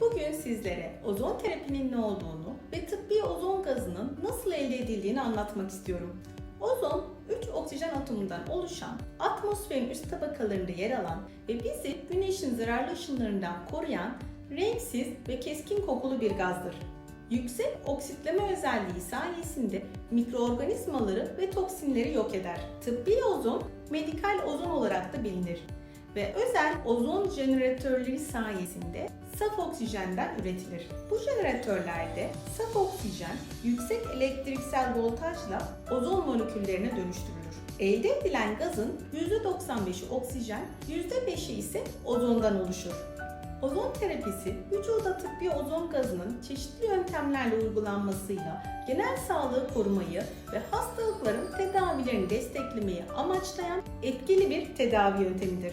Bugün sizlere ozon terapinin ne olduğunu ve tıbbi ozon gazının nasıl elde edildiğini anlatmak istiyorum. Ozon, 3 oksijen atomundan oluşan, atmosferin üst tabakalarında yer alan ve bizi güneşin zararlı ışınlarından koruyan renksiz ve keskin kokulu bir gazdır. Yüksek oksitleme özelliği sayesinde mikroorganizmaları ve toksinleri yok eder. Tıbbi ozon, medikal ozon olarak da bilinir ve özel ozon jeneratörleri sayesinde saf oksijenden üretilir. Bu jeneratörlerde saf oksijen yüksek elektriksel voltajla ozon moleküllerine dönüştürülür. Elde edilen gazın %95'i oksijen, %5'i ise ozondan oluşur. Ozon terapisi, vücuda tıbbi ozon gazının çeşitli yöntemlerle uygulanmasıyla genel sağlığı korumayı ve hastalıkların tedavilerini desteklemeyi amaçlayan etkili bir tedavi yöntemidir.